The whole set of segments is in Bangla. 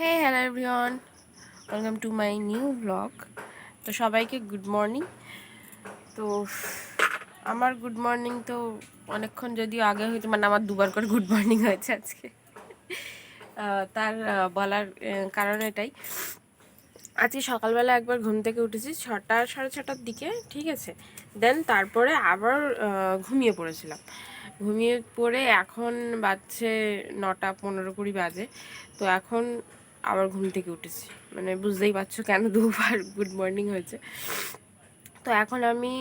Hey hello everyone welcome to my new blog তো সবাইকে গুড মর্নিং তো আমার গুড মর্নিং তো অনেকক্ষণ যদিও আগে হয়েছে মানে আমার দুবার করে গুড মর্নিং হয়েছে আজকে। তার বলার কারণ এটাই। আজকে সকালবেলা একবার ঘুম থেকে উঠেছি ছটা, সাড়ে ছটার দিকে, ঠিক আছে? দেন তারপরে আবার ঘুমিয়ে পড়েছিলাম। ঘুমিয়ে পড়ে এখন বাজছে নটা পনেরো কুড়ি বাজে। তো এখন আবার ঘুম থেকে উঠেছি। মানে বুঝতেই পারছ কেন দুবার গুড মর্নিং হয়েছে। তো এখন আমি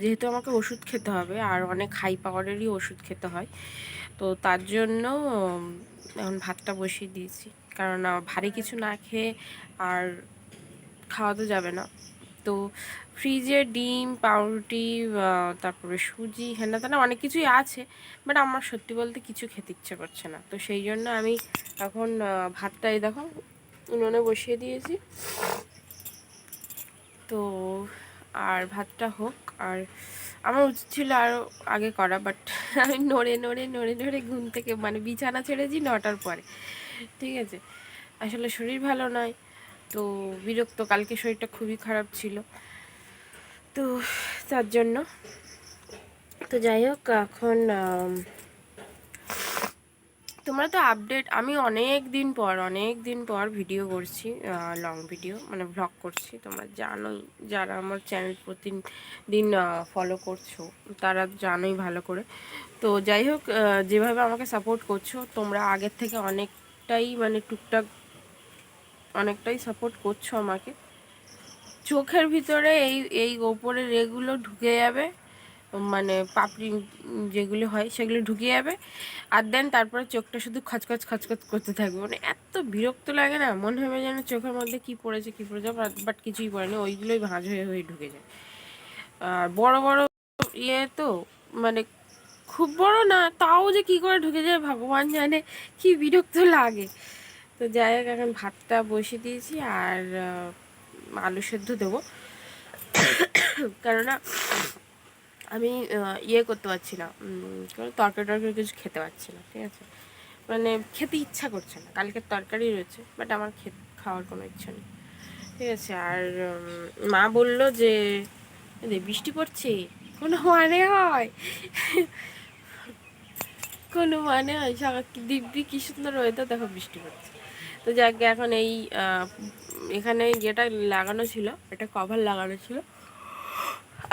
যেহেতু আমাকে ওষুধ খেতে হবে, আর অনেক হাই পাওয়ারেরই ওষুধ খেতে হয়, তো তার জন্য এখন ভাতটা বসিয়ে দিয়েছি। কারণ ভারী কিছু না খেয়ে আর খাওয়া তো যাবে না। তো ফ্রিজে ডিম, পাউরুটি তারপরে সুজি হেনা তেনা অনেক কিছুই আছে বাট আমার সত্যি বলতে কিছু খেতে ইচ্ছে করছে না। তো সেই জন্য আমি এখন ভাতটাই দেখো, উনুনে বসিয়ে দিয়েছি। তো আর ভাতটা হোক, আর আমার উচিত ছিল আরও আগে করা বাট আমি নড়ে নড়ে নড়ে নড়ে ঘুম থেকে মানে বিছানা ছেড়েছি নটার পরে। ঠিক আছে? আসলে শরীর ভালো নয়। তো বিরক্ত, কালকে শরীরটা খুবই খারাপ ছিল। তো তার জন্য। তো যাই হোক, এখন তোমরা তো আপডেট আমি অনেক দিন পর, অনেক দিন পর ভিডিও করছি লং ভিডিও মানে ভ্লগ করছি। তোমরা জানোই, যারা আমার চ্যানেল প্রতিদিন ফলো করছ, তারা জানোই ভালো করে। তো যাই হোক যেভাবে আমাকে সাপোর্ট করছ, তোমরা আগের থেকে অনেকটাই মানে টুকটাক অনেকটাই সাপোর্ট করছ আমাকে। চোখের ভিতরে এই এই ওপরের এগুলো ঢুকে যাবে মানে পাপড়ি যেগুলো হয় সেগুলো ঢুকে যাবে, আর দেন তারপরে চোখটা শুধু খচখচ খচখচ করতে থাকবে। মানে এত বিরক্ত লাগে না, মনে হবে যেন চোখের মধ্যে কি পড়েছে কি পড়েছে বাট কিছুই পড়েনি, ওইগুলোই ভাঁজ হয়ে হয়ে ঢুকে যায়। আর বড় বড় ইয়ে তো মানে খুব বড় না, তাও যে কি করে ঢুকে যায়, ভগবান জানে, কি বিরক্ত লাগে। তো যাই হোক, এখন ভাতটা বসিয়ে দিয়েছি আর আলু সেদ্ধ দেবো। কেননা আমি ইয়ে করতে পারছি না তরকারি টরকারি কিছু খেতে পারছি না, ঠিক আছে? মানে খেতে ইচ্ছা করছে না, কালকের তরকারি রয়েছে বাট আমার খেতে খাওয়ার কোনো ইচ্ছা নেই, ঠিক আছে? আর মা বলল যে বৃষ্টি পড়ছে, কোনো মানে হয়? কোনো মানে হয় সকাল দিব্যি, কি সুন্দর ওয়েদার দেখো বৃষ্টি পড়ছে। তো যাক এখন এই এখানে যেটা লাগানো ছিল, এটা কভার লাগানো ছিল।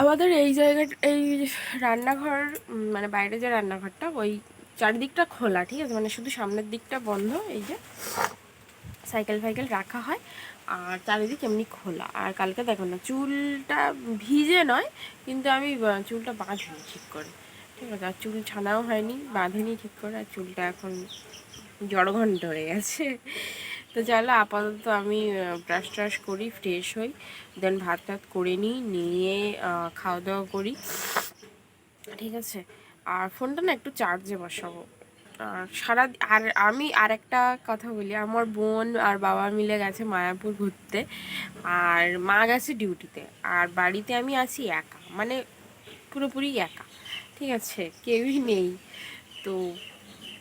আমাদের এই জায়গাটা এই রান্নাঘর মানে বাইরে যে রান্নাঘরটা, ওই চারিদিকটা খোলা, ঠিক আছে? মানে শুধু সামনের দিকটা বন্ধ, এই যে সাইকেল ফাইকেল রাখা হয়, আর চারিদিক এমনি খোলা। আর কালকে দেখো না, চুলটা ভিজে নয়, কিন্তু আমি চুলটা বাঁধিনি ঠিক করে। ঠিক আছে? আর চুল ছানাও হয়নি, বাঁধিনি ঠিক করে, আর চুলটা এখন জড়ঘণ্ট হয়ে গেছে। তো চলো আপাতত আমি ব্রাশ ট্রাশ করি ফ্রেশ হই দেন ভাত টাত করে নিই, নিয়ে খাওয়া দাওয়া করি। ঠিক আছে? আর ফোনটা না একটু চার্জে বসাবো। আর সারা আর আমি আর একটা কথা বলি, আমার বোন আর বাবা মিলে গেছে মায়াপুর ঘুরতে, আর মা গেছে ডিউটিতে আর বাড়িতে আমি আছি একা মানে পুরোপুরি একা। ঠিক আছে? কেউই নেই। তো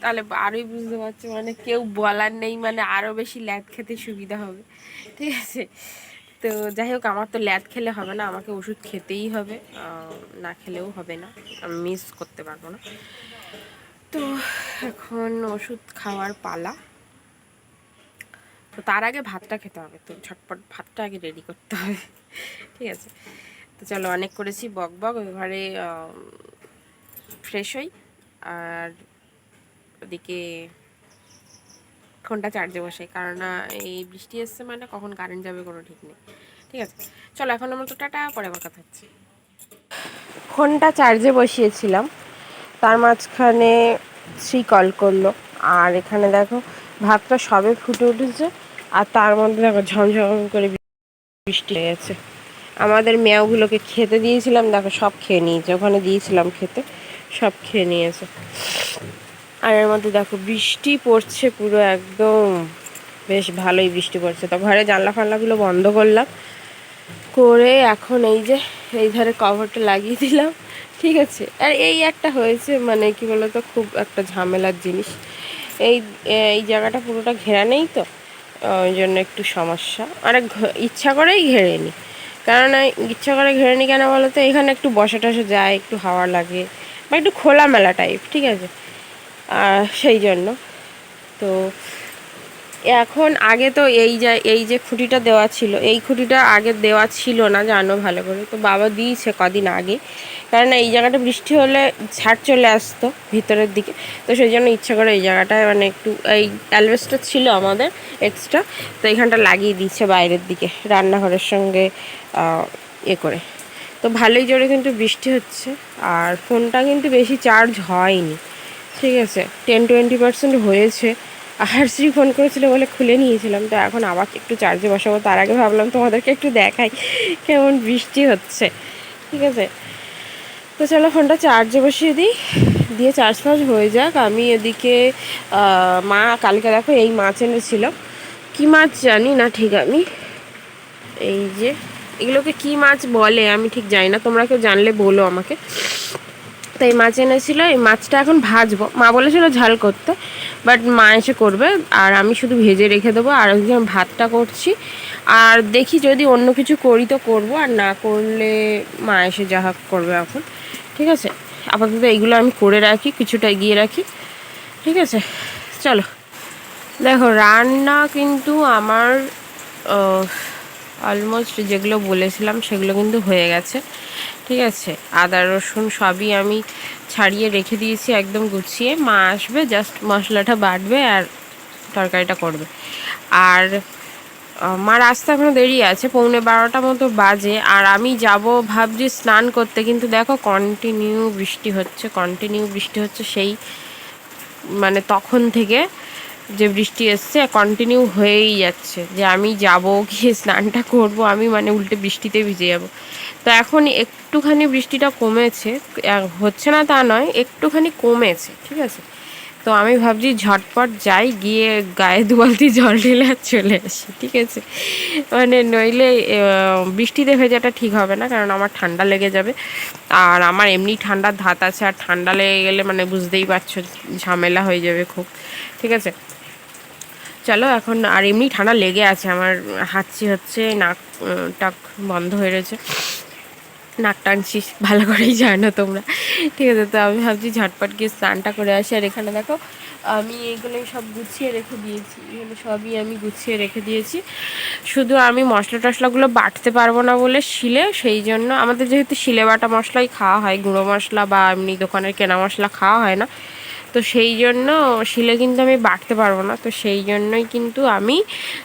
তাহলে আরোই বুঝতে পারছ মানে কেউ বলার নেই মানে আরও বেশি ল্যাদ খেতে সুবিধা হবে, ঠিক আছে? তো যাই হোক, আমার তো ল্যাদ খেলে হবে না, আমাকে ওষুধ খেতেই হবে না খেলেও হবে না, আমি মিস করতে পারব না। তো এখন ওষুধ খাওয়ার পালা। তো তার আগে ভাতটা খেতে হবে, তো ঝটপট ভাতটা আগে রেডি করতে হবে, ঠিক আছে? তো চলো, অনেক করেছি, বক বক, এবারে ফ্রেশ হই, আর ওদিকে ফোনটা চার্জে বসাই কারণ এই বৃষ্টি এসছে মানে কখন কারেন্ট যাবে কোনো ঠিক নেই। ঠিক আছে? চলো, এখন আমার তো টাটা, পরে আবার কথা হচ্ছে। ফোনটা চার্জে বসিয়েছিলাম, তার মাঝখানে শ্রী কল করল, আর এখানে দেখো, ভাতটা সবে ফুটে উঠেছে, আর তার মধ্যে দেখো ঝমঝম করে বৃষ্টি হয়ে গেছে। আমাদের মেয়াগুলোকে খেতে দিয়েছিলাম, দেখো সব খেয়ে নিয়েছে, ওখানে দিয়েছিলাম খেতে, সব খেয়ে নিয়েছে। আর এর মধ্যে দেখো বৃষ্টি পড়ছে পুরো একদম। বেশ ভালোই বৃষ্টি পড়ছে। তো ঘরে জানলা ফানলাগুলো বন্ধ করলাম। করে এখন এই যে এই ধারে কভারটা লাগিয়ে দিলাম। ঠিক আছে? আর এই একটা হয়েছে মানে কি বলতো, খুব একটা ঝামেলার জিনিস। এই এই জায়গাটা পুরোটা ঘেরা নেই তো, ওই জন্য একটু সমস্যা। অনেক ইচ্ছা করেই ঘেরে নিই কারণ ইচ্ছা করে ঘেরে নিই কেন বলো তো এখানে একটু বসে টসে যায়, একটু হাওয়া লাগে বা একটু খোলামেলা টাইপ ঠিক আছে? সেই জন্য। তো এখন আগে তো এই যে এই যে খুঁটিটা দেওয়া ছিল, এই খুঁটিটা আগে দেওয়া ছিল না, জানো ভালো করে। তো বাবা দিয়েছে কদিন আগে। কারণ এই জায়গাটা বৃষ্টি হলে ঝাড় চলে আসতো ভিতরের দিকে। তো সেই জন্য ইচ্ছা করে এই জায়গাটায় মানে একটু, এই অ্যালভেস্টার ছিল আমাদের এক্সট্রা তো এইখানটা লাগিয়ে দিচ্ছে বাইরের দিকে, রান্নাঘরের সঙ্গে এ করে। তো ভালোই জোরে কিন্তু বৃষ্টি হচ্ছে, আর ফোনটা কিন্তু বেশি চার্জ হয়নি। ঠিক আছে টেন টোয়েন্টি পার্সেন্ট হয়েছে। আর শ্রী ফোন করেছিল বলে খুলে নিয়েছিলাম, তো এখন আবার একটু চার্জে বসাবো, তার আগে ভাবলাম তোমাদেরকে একটু দেখাই কেমন বৃষ্টি হচ্ছে। ঠিক আছে, তো চলো ফোনটা চার্জে বসিয়ে দিই, দিয়ে চার্জ ফার্জ হয়ে যাক। আমি এদিকে মা, কালকে দেখো এই মাছ এনেছিল। কী মাছ জানি না ঠিক আমি। এই যে, এগুলোকে কি মাছ বলে আমি ঠিক জানি না, তোমরা কেউ জানলে বলো আমাকে। তো এই মাছ এনেছিল এই মাছটা এখন ভাজবো। মা বলেছিল ঝাল করতে বাট মা এসে করবে, আর আমি শুধু ভেজে রেখে দেবো, আর ওইদিকে ভাতটা করছি। আর দেখি যদি অন্য কিছু করি তো করব, আর না করলে মা এসে যা করবে এখন। ঠিক আছে? আপাতত এইগুলো আমি করে রাখি, কিছুটা এগিয়ে রাখি। ঠিক আছে? চলো। দেখো, রান্না কিন্তু আমার অলমোস্ট যেগুলো বলেছিলাম সেগুলো কিন্তু হয়ে গেছে। ঠিক আছে। আদা, রসুন সবই আমি ছাড়িয়ে রেখে দিয়েছি, একদম গুছিয়ে। মা আসবে জাস্ট মশলাটা বাটবে আর তরকারিটা করবে। আর মার আসতে এখনও দেরি আছে, পৌনে বারোটা মতো বাজে। আর আমি যাব ভাবছি স্নান করতে, কিন্তু দেখো কন্টিনিউ বৃষ্টি হচ্ছে কন্টিনিউ বৃষ্টি হচ্ছে সেই মানে তখন থেকে যে বৃষ্টি এসছে কন্টিনিউ হয়েই যাচ্ছে। যে আমি যাব গিয়ে স্নানটা করব, আমি মানে উল্টে বৃষ্টিতে ভিজে যাব। তো এখন একটুখানি বৃষ্টিটা কমেছে হচ্ছে না তা নয়, একটুখানি কমেছে, ঠিক আছে? তো আমি ভাবছি ঝটপট যাই, গিয়ে গায়ে দুবালতি জল ঢেলে আর চলে আসি, ঠিক আছে? মানে নইলে বৃষ্টিতে ভেজাটা ঠিক হবে না, কারণ আমার ঠান্ডা লেগে যাবে। আর আমার এমনি ঠান্ডার ধাত আছে, আর ঠান্ডা লেগে গেলে মানে বুঝতেই পারছ, ঝামেলা হয়ে যাবে খুব, ঠিক আছে? চলো এখন, আর এমনি ঠান্ডা লেগে আছে, আমার হাঁচি হচ্ছে, নাক টাক বন্ধ হয়ে রয়েছে। নাক টানছিস ভালো করেই যায় না তোমরা। ঠিক আছে, তো আমি ভাবছি ঝটপট গিয়ে স্নানটা করে আসি। আর এখানে দেখো, আমি এগুলো সব গুছিয়ে রেখে দিয়েছি। এগুলো সবই আমি গুছিয়ে রেখে দিয়েছি। শুধু আমি মশলা টশলাগুলো বাটতে পারব না বলে শিলে, সেই জন্য আমাদের যেহেতু শিলে বাটা মশলাই খাওয়া হয়, গুঁড়ো মশলা বা এমনি দোকানের কেনা মশলা খাওয়া হয় না তো সেই জন্য শিলে কিন্তু আমি বাটতে পারব না। তো সেই জন্যই কিন্তু আমি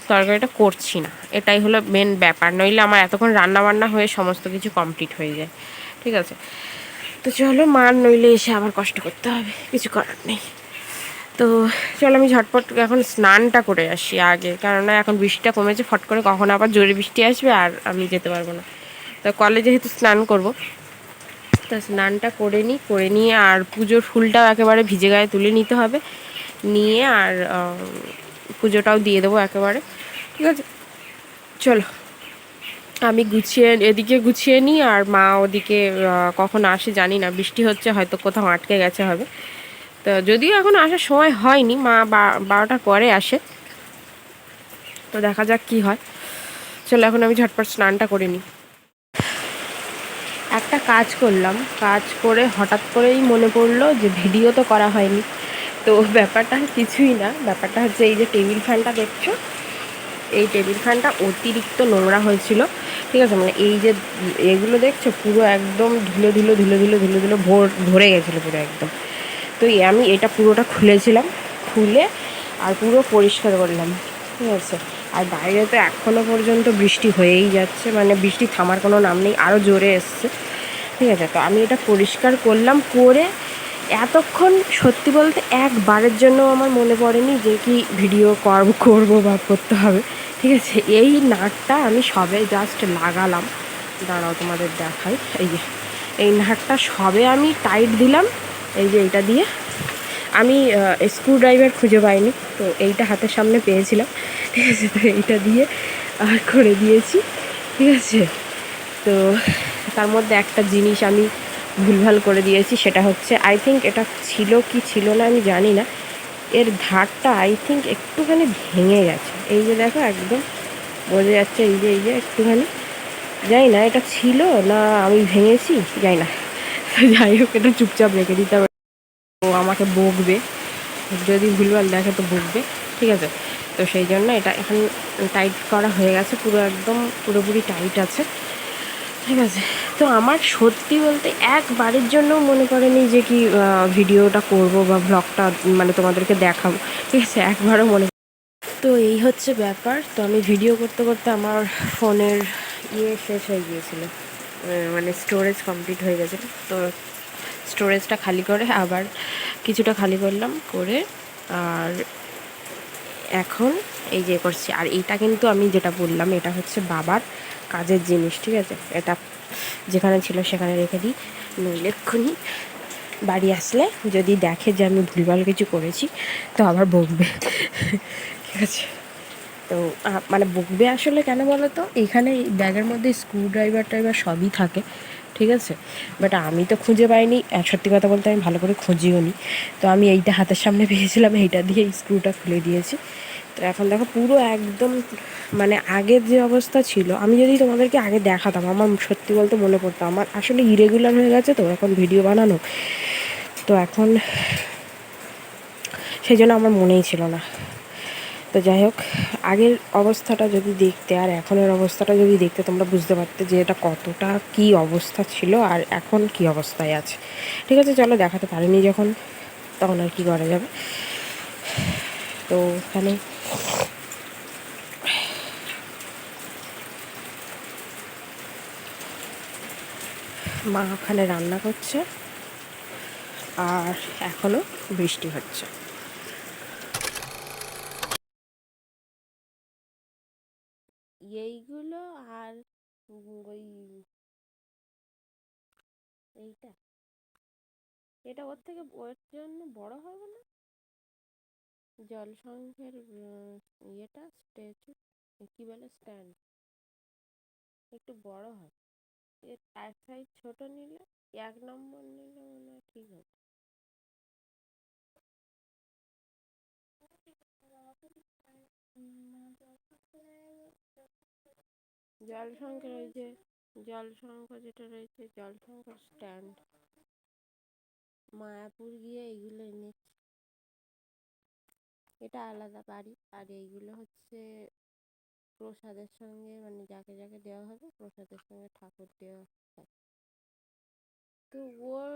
তরকারিটা করছি না। এটাই হলো মেন ব্যাপার। নইলে আমার এতক্ষণ রান্না বান্না হয়ে সমস্ত কিছু কমপ্লিট হয়ে যায়। ঠিক আছে? তো চলো মার নইলে এসে আবার কষ্ট করতে হবে। কিছু করার নেই। তো চলো আমি ঝটপট এখন স্নানটা করে আসি আগে। কেননা এখন বৃষ্টিটা কমেছে, ফট করে কখন আবার জোরে বৃষ্টি আসবে আর আমি যেতে পারব না। তো কলেজে যেহেতু স্নান করব তো স্নানটা করে নিই করে নিয়ে আর পুজোর ফুলটাও একেবারে ভিজে গায়ে তুলে নিতে হবে। নিয়ে আর পুজোটাও দিয়ে দেবো একেবারে, ঠিক আছে? চলো, আমি গুছিয়ে, এদিকে গুছিয়ে নিই আর মা ওদিকে কখন আসে জানি না, বৃষ্টি হচ্ছে, হয়তো কোথাও আটকে গেছে হবে। তো যদিও এখন আসার সময় হয়নি, মা বারোটার পরে আসে। তো দেখা যাক কি হয়। চলো, এখন আমি ঝটপট স্নানটা করে নিই কাজ করলাম। কাজ করে হঠাৎ করেই মনে পড়ল যে ভিডিও তো করা হয়নি। তো ব্যাপারটা কিছুই না। ব্যাপারটা হচ্ছে এই যে টেবিল ফ্যানটা দেখছ? এই টেবিল ফ্যানটা অতিরিক্ত নোংরা হয়েছিল। ঠিক আছে? মানে এই যে এগুলো দেখছ, পুরো একদম ধুলো ধুলো ধুলো ধুলো ধুলো ধুলো ভোর, ভরে গেছিল পুরো একদম। তো আমি এটা পুরোটা খুলেছিলাম। খুলে আর পুরো পরিষ্কার করলাম। ঠিক আছে? আর বাইরে তো এখনও পর্যন্ত বৃষ্টি হয়েই যাচ্ছে। মানে বৃষ্টি থামার কোনো নাম নেই। আরও জোরে এসছে। ঠিক আছে, তো আমি এটা পরিষ্কার করলাম, করে এতক্ষণ সত্যি বলতে একবারের জন্য আমার মনে পড়েনি যে কি ভিডিও করব, করব বা করতে হবে। ঠিক আছে, এই নাটটা আমি সবে জাস্ট লাগালাম। দাঁড়াও তোমাদের দেখাই। এই যে, এই নাটটা সবে আমি টাইট দিলাম। এই যে এইটা দিয়ে আমি স্ক্রু ড্রাইভার খুঁজে পাইনি, তো এইটা হাতের সামনে পেয়েছিলাম। ঠিক আছে, তো এইটা দিয়ে আর করে দিয়েছি। ঠিক আছে, তো তার মধ্যে একটা জিনিস আমি ভুলভাল করে দিয়েছি, সেটা হচ্ছে আই থিঙ্ক এটা ছিল কি ছিল না আমি জানি না। এর ধারটা আই থিঙ্ক একটুখানি ভেঙে গেছে। এই যে দেখো, একদম বোঝা যাচ্ছে এই যে এই যে একটুখানি। যাই না এটা ছিল না আমি ভেঙেছি যাই না। যাই হোক, এটা চুপচাপ রেখে দিতে হবে। ও আমাকে বকবে। যদি ভুলভাল দেখে তো বকবে, ঠিক আছে? তো সেই জন্য এটা এখন টাইট করা হয়ে গেছে, পুরো একদম পুরোপুরি টাইট আছে। ঠিক আছে। তো আমার সত্যি বলতে একবারের জন্য মনে করেনি যে কি ভিডিওটা করব বা ব্লগটা মানে তোমাদেরকে দেখাবো। ঠিক আছে, একবারও মনে তো এই হচ্ছে ব্যাপার। তো আমি ভিডিও করতে করতে আমার ফোনের ইয়ে শেষ হয়ে গিয়েছিল। মানে স্টোরেজ কমপ্লিট হয়ে গেছিল তো স্টোরেজটা খালি করে আবার কিছুটা খালি করলাম করে আর এখন এই যে করছি। আর এটা কিন্তু আমি যেটা বললাম, এটা হচ্ছে বাবার কাজের জিনিস। ঠিক আছে, এটা যেখানে ছিল সেখানে রেখে দিই। নইলে বাড়ি আসলে যদি দেখে যে আমি ভুলভাল কিছু করেছি, তো আবার বকবে। ঠিক আছে? তো মানে বকবে আসলে কেন বলো তো এখানে ব্যাগের মধ্যে স্ক্রু ড্রাইভার টাইভার সবই থাকে, ঠিক আছে? বাট আমি তো খুঁজে পাইনি সত্যি কথা বলতে আমি ভালো করে খুঁজিও নি তো আমি এইটা হাতের সামনে পেয়েছিলাম, এইটা দিয়ে স্ক্রুটা খুলে দিয়েছি। তো এখন দেখো পুরো একদম মানে আগের যে অবস্থা ছিল, আমি যদি তোমাদেরকে আগে দেখাতাম, আমার সত্যি বলতে মনে পড়তো, আমার আসলে ইরেগুলার হয়ে গেছে তো, এখন ভিডিও বানানো। তো এখন সেই জন্য আমার মনেই ছিল না। তো যাই হোক, আগের অবস্থাটা যদি দেখতে আর এখনের অবস্থাটা যদি দেখতে তোমরা বুঝতে পারতে যে এটা কতটা কি অবস্থা ছিল আর এখন কি অবস্থায় আছে। ঠিক আছে, চলো দেখাতে পারিনি যখন, তখন আর কি করা যাবে। তো এখানে মা ওখানে রান্না করছে আর এখনও বৃষ্টি হচ্ছে। এইগুলো আর ওই এইটা। এটা ওর থেকে ওর জন্য বড় হবে না? জলসংঘের ইয়েটা, স্ট্যাচু, কি বলে, স্ট্যান্ড। একটু বড় হয়। এর এক সাইজ ছোট নিলে, এক নম্বর নিলে মনে হয় ঠিক হবে। জলসংখ্যার ওই যে জলসংখ্যা যেটা রয়েছে জলসংখ্যার স্ট্যান্ড। মায়াপুর গিয়ে এগুলো এনেছি। এটা আলাদা বাড়ি। আর এইগুলো হচ্ছে প্রসাদের সঙ্গে মানে যাকে যাকে দেওয়া হবে প্রসাদের সঙ্গে ঠাকুর দেওয়া হয়। তো ওর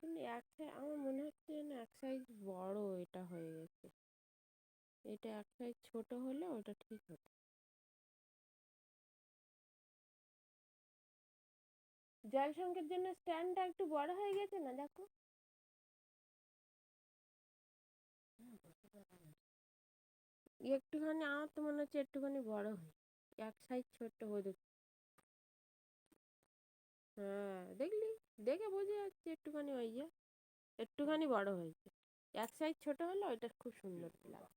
কিন্তু এক সাইজ আমার মনে হচ্ছে যেন এক সাইজ বড় এটা হয়ে গেছে। এটা এক সাইজ ছোট হলে ওটা ঠিক হতো। জলসংখ্যার জন্য স্ট্যান্ডটা একটু বড় হয়ে গেছে না দেখো? একটুখানি আমার তো মনে হচ্ছে একটুখানি বড় হয় এক সাইজ ছোট্ট হয়ে দেখি হ্যাঁ দেখলি? দেখে বোঝা যাচ্ছে একটুখানি ওই যে একটুখানি বড় হয়েছে। এক সাইজ ছোট হলে ওইটা খুব সুন্দর লাগে।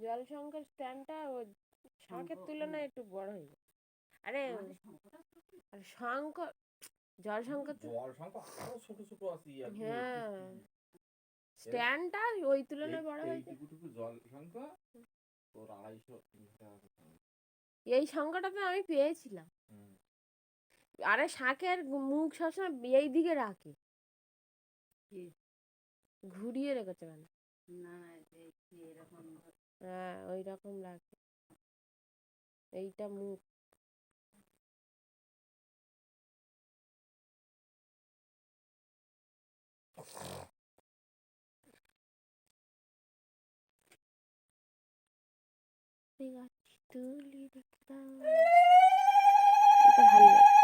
জলসংখ্যার স্ট্যান্ডটা ও শাঁখের তুলনায় একটু বড় হয়ে যায় আরে তো? জল সংখ্যা আরও ছোট ছোট আছে হ্যাঁ। স্ট্যান্ডটা ওই তুলনায় বড় হয়েছে। জল তোর আড়াইশো তিনশো টাকা এই সংখ্যাটা তো আমি পেয়েছিলাম। আরে শাঁখের মুখ সবসময় এই দিকে রাখে। ঘুরিয়ে রেখেছে কেন হ্যাঁ ওই রকম রাখে। এইটা মুখ। তুলি দেখতাম এটা ভালো লাগে